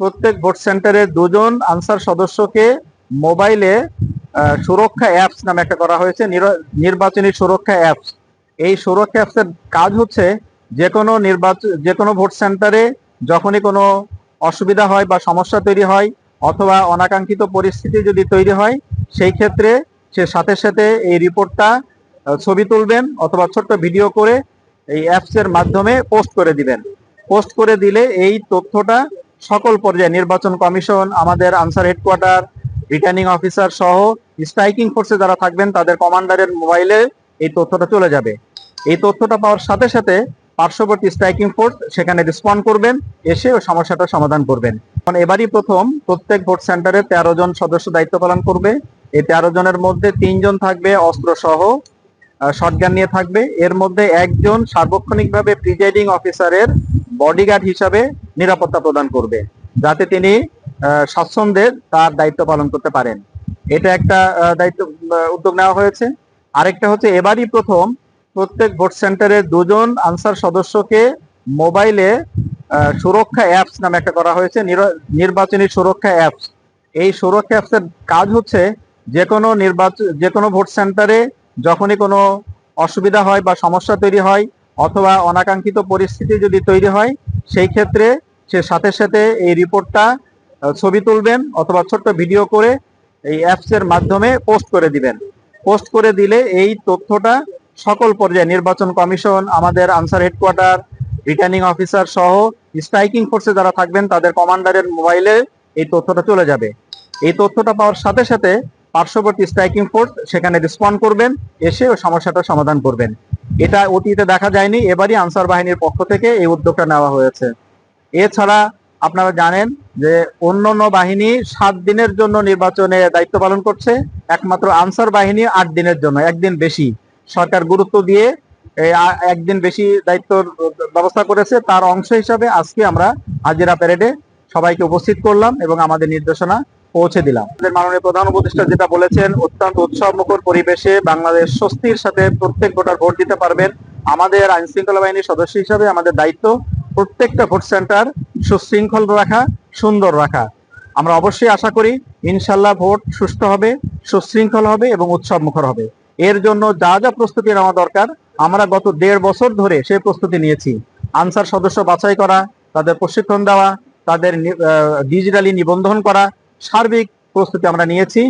প্রত্যেক ভোট সেন্টারে দুজন আনসার সদস্যকে মোবাইলে সুরক্ষা অ্যাপস নামে একটা করা হয়েছে, নির- নির্বাচনী সুরক্ষা অ্যাপস এই সুরক্ষা অ্যাপসের কাজ হচ্ছে যে কোনো নির্বাচন যে কোনো ভোট সেন্টারে যখনই কোনো অসুবিধা হয় বা সমস্যা তৈরি হয় অথবা অনাকাঙ্ক্ষিত পরিস্থিতি যদি তৈরি হয়, সেই ক্ষেত্রে সে সাথে সাথে এই রিপোর্টটা ছবি তুলবেন অথবা ছোট্ট ভিডিও করে এই অ্যাপসের মাধ্যমে পোস্ট করে দিবেন। পোস্ট করে দিলে এই তথ্যটা সকল পর্যায়ে নির্বাচন কমিশন, আমাদের আনসার হেডকোয়ার্টার রিটার্নিং অফিসার সহ স্ট্রাইকিং ফোর্সে যারা থাকবেন, তাদের কমান্ডারের মোবাইলে এই তথ্যটা চলে যাবে। এই তথ্যটা পাওয়ার সাথে সাথে পার্শ্ববর্তী স্ট্রাইকিং ফোর্স সেখানে রেসপন্ড করবেন, এসে ওই সমস্যাটা সমাধান করবেন। কারণ এবারই প্রথম প্রত্যেক ভোট সেন্টারে তেরো জন সদস্য দায়িত্ব পালন করবে। এই তেরো জনের মধ্যে তিনজন থাকবে অস্ত্র সহ শটগান নিয়ে থাকবে। এর মধ্যে একজন সার্বক্ষণিকভাবে প্রিজাইডিং অফিসারের বডিগার্ড হিসাবে নিরাপত্তা প্রদান করবে যাতে তিনি আহ, স্বাচ্ছন্দ্যে তার দায়িত্ব পালন করতে পারেন। এটা একটা দায়িত্ব উদ্যোগ নেওয়া হয়েছে। আরেকটা হচ্ছে এবারই প্রথম প্রত্যেক ভোট সেন্টারে দুজন আনসার সদস্যকে মোবাইলে সুরক্ষা অ্যাপস নামে একটা করা হয়েছে নির্বাচনী সুরক্ষা অ্যাপস। এই সুরক্ষা অ্যাপসের কাজ হচ্ছে যে কোনো নির্বাচন যে কোনো ভোট সেন্টারে যখনই কোনো অসুবিধা হয় বা সমস্যা তৈরি হয় অথবা অনাকাঙ্ক্ষিত পরিস্থিতি যদি তৈরি হয় সেই ক্ষেত্রে সে সাথে সাথে এই রিপোর্টটা ছবি তুলবেন অথবা ছোট্ট ভিডিও করে এই অ্যাপসের মাধ্যমে পোস্ট করে দিবেন। পোস্ট করে দিলে এই তথ্যটা সকল পর্যায়ে, নির্বাচন কমিশন, আমাদের আনসার হেডকোয়ার্টার রিটার্নিং অফিসার সহ স্ট্রাইকিং ফোর্সে যারা থাকবেন, তাদের কমান্ডারের মোবাইলে এই তথ্যটা চলে যাবে। এই তথ্যটা পাওয়ার সাথে সাথে পার্শ্ববর্তী স্ট্রাইকিং ফোর্স সেখানে রেসপন্ড করবেন, এসে ওই সমস্যাটা সমাধান করবেন। এটা অতীতে দেখা যায়নি, এবারই আনসার বাহিনীর পক্ষ থেকে এই উদ্যোগটা নেওয়া হয়েছে। এছাড়া আপনারা জানেন যে অন্যান্য বাহিনী সাত দিনের জন্য নির্বাচনে দায়িত্ব পালন করছে। একমাত্র আনসার বাহিনী আট দিনের জন্য, একদিন বেশি। সরকার গুরুত্ব দিয়ে একদিন বেশি দায়িত্বর ব্যবস্থা করেছে। তার অংশ হিসাবে আজকে আমরা হাজিরা প্যারেডে সবাইকে উপস্থিত করলাম এবং আমাদের নির্দেশনা পৌঁছে দিলাম। আমাদের মাননীয় প্রধান উপদেষ্টা যেটা বলেছেন, অত্যন্ত উৎসব মুখর পরিবেশে বাংলাদেশ স্বস্তির সাথে প্রত্যেক ভোটার ভোট দিতে পারবেন। আমাদের আইন শৃঙ্খলা বাহিনীর সদস্য হিসাবে আমাদের দায়িত্ব প্রত্যেকটা ভোট সেন্টার সুশৃঙ্খল রাখা, সুন্দর রাখা। আমরা অবশ্যই আশা করি ইনশাল্লাহ ভোট সুষ্ঠু হবে, সুশৃঙ্খল হবে এবং উৎসব মুখর হবে। এর জন্য যা যা প্রস্তুতি নেওয়া দরকার, আমরা গত দেড় বছর ধরে সেই প্রস্তুতি নিয়েছি। আনসার সদস্য বাছাই করা, তাদের প্রশিক্ষণ দেওয়া, তাদের ডিজিটালি নিবন্ধন করা, সার্বিক প্রস্তুতি আমরা নিয়েছি।